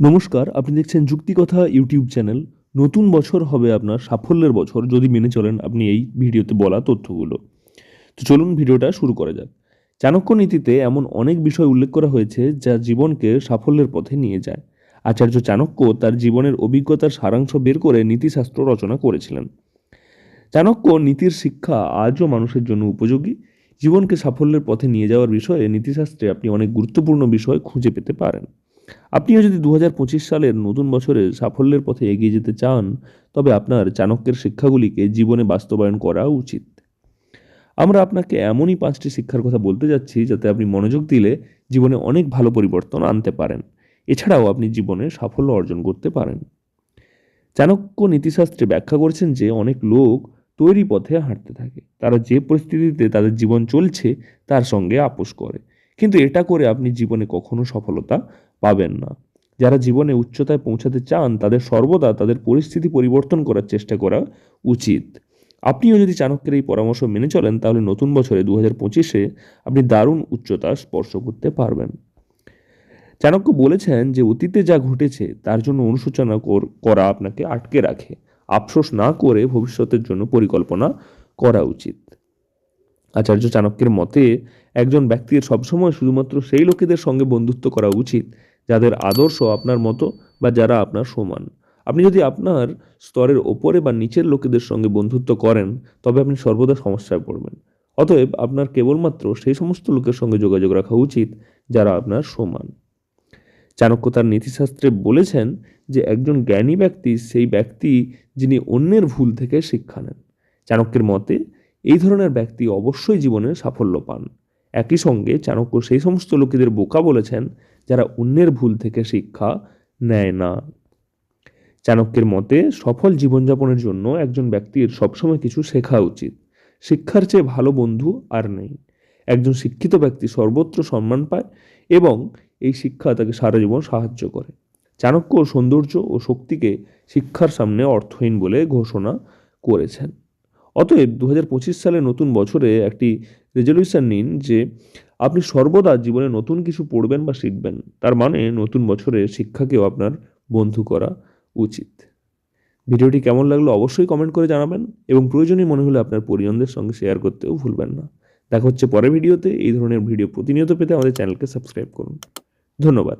নমস্কার, আপনি দেখছেন যুক্তিকথা ইউটিউব চ্যানেল। নতুন বছর হবে আপনার, সাফল্যের বছর, যদি মেনে চলেন আপনি এই ভিডিওতে বলা তথ্যগুলো। তো চলুন ভিডিওটা শুরু করা যাক। চাণক্য নীতিতে এমন অনেক বিষয় উল্লেখ করা হয়েছে, যা জীবনকে সাফল্যের পথে নিয়ে যায়। আচার্য চাণক্য তার জীবনের অভিজ্ঞতার সারাংশ বের করে নীতিশাস্ত্র রচনা করেছিলেন। চাণক্য নীতির শিক্ষা আজও মানুষের জন্য উপযোগী। জীবনকে সাফল্যের পথে নিয়ে যাওয়ার বিষয়ে নীতিশাস্ত্রে আপনি অনেক গুরুত্বপূর্ণ বিষয় খুঁজে পেতে পারেন। আপনিও যদি দু হাজার পঁচিশ সালের নতুন বছরে সাফল্যের পথে এগিয়ে যেতে চান, তবে আপনার চাণক্যের শিক্ষাগুলিকে জীবনে বাস্তবায়ন করা উচিত। আমরা আপনাকে এমনই পাঁচটি শিক্ষার কথা বলতে যাচ্ছি, যাতে আপনি মনোযোগ দিলে জীবনে অনেক ভালো পরিবর্তন আনতে পারেন। এছাড়াও আপনি জীবনে সাফল্য অর্জন করতে পারেন। চাণক্য নীতিশাস্ত্রে ব্যাখ্যা করেছেন যে, অনেক লোক তৈরি পথে হাঁটতে থাকে। তারা যে পরিস্থিতিতে তাদের জীবন চলছে, তার সঙ্গে আপোষ করে। কিন্তু এটা করে আপনি জীবনে কখনো সফলতা পাবেন না। যারা জীবনে উচ্চতায় পৌঁছাতে চান, তাদের সর্বদা তাদের পরিস্থিতি পরিবর্তন করার চেষ্টা করা উচিত। আপনিও যদি চাণক্যের এই পরামর্শ মেনে চলেন, তাহলে নতুন বছরে দু হাজার পঁচিশে আপনি দারুণ উচ্চতা স্পর্শ করতে পারবেন। চাণক্য বলেছেন যে, অতীতে যা ঘটেছে, তার জন্য অনুশোচনা কর- আপনাকে আটকে রাখে। আফসোস না করে ভবিষ্যতের জন্য পরিকল্পনা করা উচিত। আচার্য চাণক্যের মতে, একজন ব্যক্তির সবসময় শুধুমাত্র সেই লোকেদের সঙ্গে বন্ধুত্ব করা উচিত, যাদের আদর্শ আপনার মতো বা যারা আপনার সমান। আপনি যদি আপনার স্তরের ওপরে বা নিচের লোকেদের সঙ্গে বন্ধুত্ব করেন, তবে আপনি সর্বদা সমস্যায় পড়বেন। অতএব আপনার কেবলমাত্র সেই সমস্ত লোকের সঙ্গে যোগাযোগ রাখা উচিত, যারা আপনার সমান। চাণক্য তার নীতিশাস্ত্রে বলেছেন যে, একজন জ্ঞানী ব্যক্তি সেই ব্যক্তি যিনি অন্যের ভুল থেকে শিক্ষা নেন। চাণক্যের মতে এই ধরনের ব্যক্তি অবশ্যই জীবনে সাফল্য পান। একই সঙ্গে চাণক্য সেই সমস্ত লোকেদের বোকা বলেছেন যারা অন্যের ভুল থেকে শিক্ষা নেয় না। চাণক্যের মতে, সফল জীবনযাপনের জন্য একজন ব্যক্তির সবসময় কিছু শেখা উচিত। শিক্ষার চেয়ে ভালো বন্ধু আর নেই। একজন শিক্ষিত ব্যক্তি সর্বত্র সম্মান পায় এবং এই শিক্ষা তাকে সারা জীবন সাহায্য করে। চাণক্য সৌন্দর্য ও শক্তিকে শিক্ষার সামনে অর্থহীন বলে ঘোষণা করেছেন। অতএব দু হাজার পঁচিশ সালে নতুন বছরে একটি রেজলিউশন নিন যে আপনি সর্বদা জীবনে নতুন কিছু পড়বেন বা শিখবেন। তার মানে নতুন বছরে শিক্ষাকেও আপনার বন্ধু করা উচিত। ভিডিওটি কেমন লাগল অবশ্যই কমেন্ট করে জানাবেন এবং প্রয়োজনীয় মনে হলে আপনার পরিজনদের সঙ্গে শেয়ার করতেও ভুলবেন না। দেখা হচ্ছে পরের ভিডিওতে। এই ধরনের ভিডিও প্রতিনিয়ত পেতে আমাদের চ্যানেলকে সাবস্ক্রাইব করুন। ধন্যবাদ।